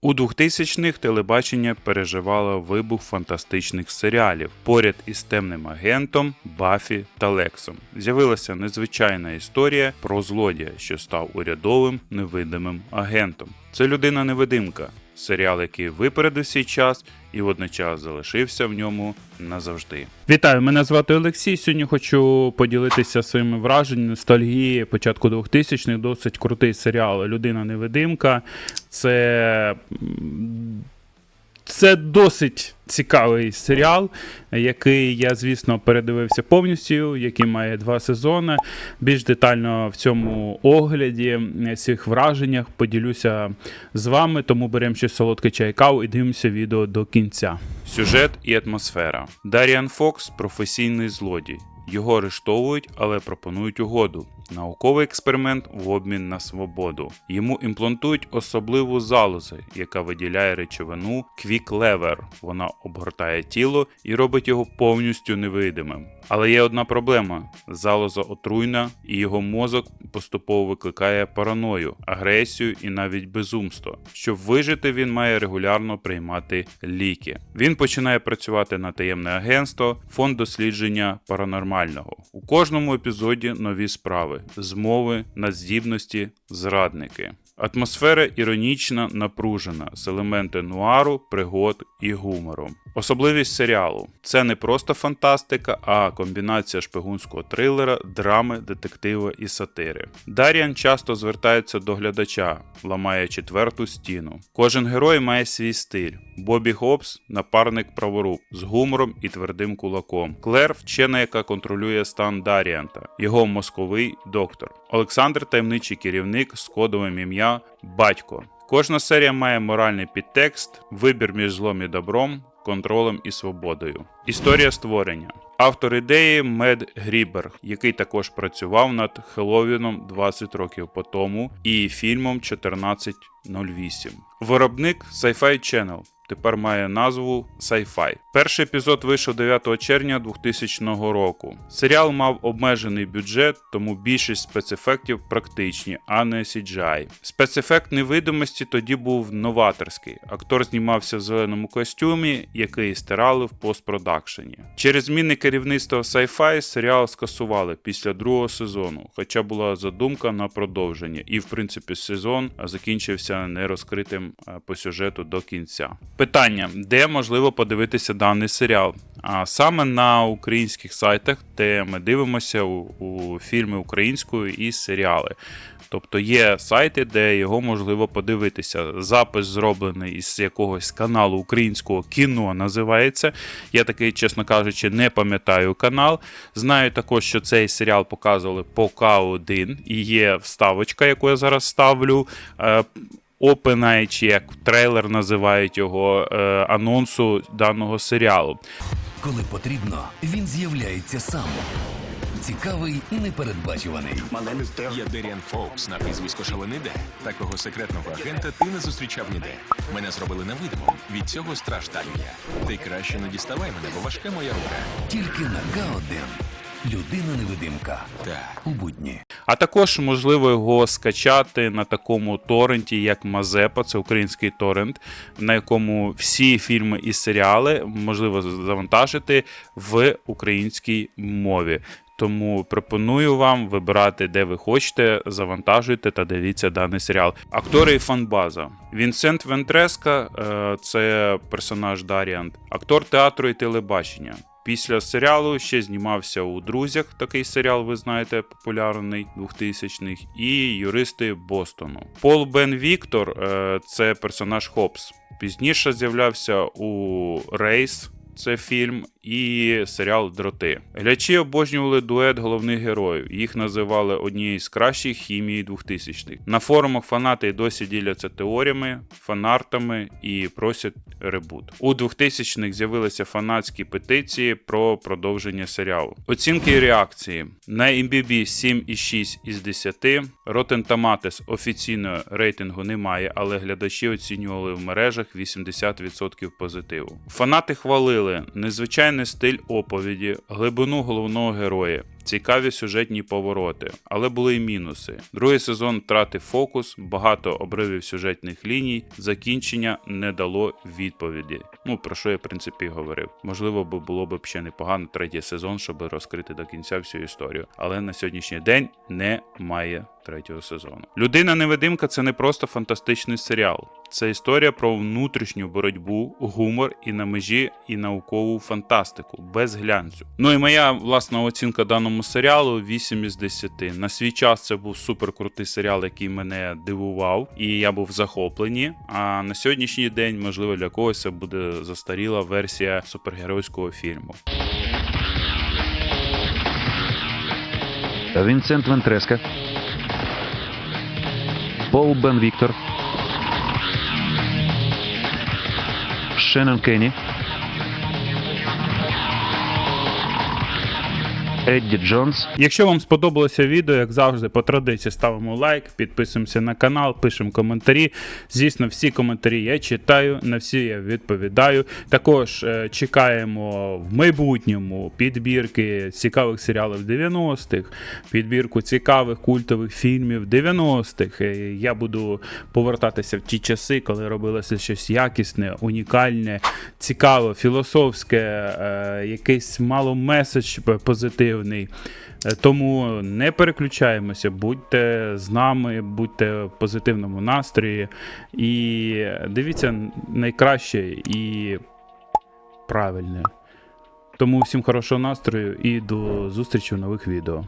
У 2000-х телебачення переживало вибух фантастичних серіалів поряд із темним агентом, Бафі та Лексом. З'явилася незвичайна історія про злодія, що став урядовим невидимим агентом. Це людина-невидимка, серіал, який випередив свій час і водночас залишився в ньому назавжди. Вітаю, мене звати Олексій. Сьогодні хочу поділитися своїми враженнями ностальгії початку 2000-х. Досить крутий серіал Людина-невидимка. Це. Це досить цікавий серіал, який я, звісно, передивився повністю, який має два сезони. Більш детально в цьому огляді, е, цих враженнях поділюся з вами, тому беремо ще солодкий чай каву і дивимося відео до кінця. Сюжет і атмосфера. Даріан Фокс професійний злодій. Його арештовують, але пропонують угоду. Науковий експеримент в обмін на свободу. Йому імплантують особливу залозу, яка виділяє речовину квіклевер. Вона обгортає тіло і робить його повністю невидимим. Але є одна проблема: залоза отруйна, і його мозок поступово викликає параною, агресію і навіть безумство. Щоб вижити, він має регулярно приймати ліки. Він починає працювати на таємне агентство, фонд дослідження паранормального. У кожному епізоді нові справи, змови, на здібності зрадники. Атмосфера іронічна, напружена з елементи нуару, пригод і гумору. Особливість серіалу це не просто фантастика, а комбінація шпигунського трилера, драми, детектива і сатири. Даріан часто звертається до глядача, ламає четверту стіну. Кожен герой має свій стиль. Бобі Хопс напарник праворук з гумором і твердим кулаком. Клер вчена, яка контролює стан Даріанта, його мозковий доктор. Олександр таємничий керівник з кодовим Батько. Кожна серія має моральний підтекст, вибір між злом і добром, контролем і свободою. Історія створення. Автор ідеї Мед Гріберг, який також працював над Хеловіном 20 років по тому і фільмом 1408. Виробник Sci-Fi Channel. Тепер має назву Sci-Fi. Перший епізод вийшов 9 червня 2000 року. Серіал мав обмежений бюджет, тому більшість спецефектів практичні, а не CGI. Спецефект невидимості тоді був новаторський. Актор знімався в зеленому костюмі, який стирали в постпродакшені. Через зміни керівництва Sci-Fi серіал скасували після другого сезону, хоча була задумка на продовження, і в принципі сезон закінчився нерозкритим е, по сюжету до кінця. Питання: де можливо подивитися даний серіал? А саме на українських сайтах, де ми дивимося у, у фільми українською і серіали. Тобто є сайти, де його можливо подивитися. Запис зроблений із якогось каналу українського кіно називається. Я такий, чесно кажучи, не пам'ятаю канал. Знаю також, що цей серіал показували по К1 і є вставочка, яку я зараз ставлю. Опена, чи як трейлер називають його е, анонсу даного серіалу. Коли потрібно, він з'являється сам. Цікавий і непередбачуваний. Я Деріан Фоукс на прізвисько Шалениде. Такого секретного агента ти не зустрічав ніде. Мене зробили невидимим. Від цього страждаю я. Ти краще не діставай мене, бо важка моя рука. Тільки на К1. Людина-невидимка. Так. У будні. А також можливо його скачати на такому торренті, як Мазепа, це український торрент, на якому всі фільми і серіали можливо завантажити в українській мові. Тому пропоную вам вибирати, де ви хочете, завантажуйте та дивіться даний серіал. Актори і фанбаза. Вінсент Вентреска е, це персонаж Даріант, актор театру і телебачення. Після серіалу ще знімався у друзях. Такий серіал, ви знаєте, популярний 2000-х, і юристи Бостону. Пол Бен Віктор е, це персонаж Хопс. Пізніше з'являвся у Рейс. Це фільм і серіал Дроти. Глядачі обожнювали дует головних героїв. Їх називали однією з кращих хімії 2000-х. На форумах фанати досі діляться теоріями, фанартами і просять ребут. У 2000-х з'явилися фанатські петиції про продовження серіалу. Оцінки і реакції на MBB 7,6 із 10. Rotten Tomatoes офіційного рейтингу немає, але глядачі оцінювали в мережах 80% позитиву. Фанати хвалили незвичайний стиль оповіді, глибину головного героя. Цікаві сюжетні повороти, але були й мінуси. Другий сезон втратив фокус, багато обривів сюжетних ліній, закінчення не дало відповіді. Ну про що я в принципі говорив. Можливо, було б ще непогано третій сезон, щоб розкрити до кінця всю історію. Але на сьогоднішній день немає третього сезону. Людина невидимка це не просто фантастичний серіал. Це історія про внутрішню боротьбу, гумор і на межі і наукову фантастику без глянцю. Ну і моя власна оцінка даному серіалу 8 із 10. На свій час це був суперкрутий серіал, який мене дивував, і я був захоплений. А на сьогоднішній день, можливо, для когось це буде застаріла версія супергеройського фільму. Вінсент Вентреска, Пол Бен Віктор, Шеннон Кенні, Едді Джонс, Якщо вам сподобалося відео, як завжди, по традиції ставимо лайк, підписуємося на канал, пишемо коментарі. Звісно, всі коментарі я читаю, на всі я відповідаю. Також е, чекаємо в майбутньому підбірки цікавих серіалів 90-х, підбірку цікавих культових фільмів 90-х. Е, Я буду повертатися в ті часи, коли робилося щось якісне, унікальне, цікаве, філософське, е, якийсь мало меседж позитивний. Е, Тому не переключаємося, будьте з нами, будьте в позитивному настрої і дивіться найкраще і правильне. Тому всім хорошого настрою і до зустрічі в нових відео.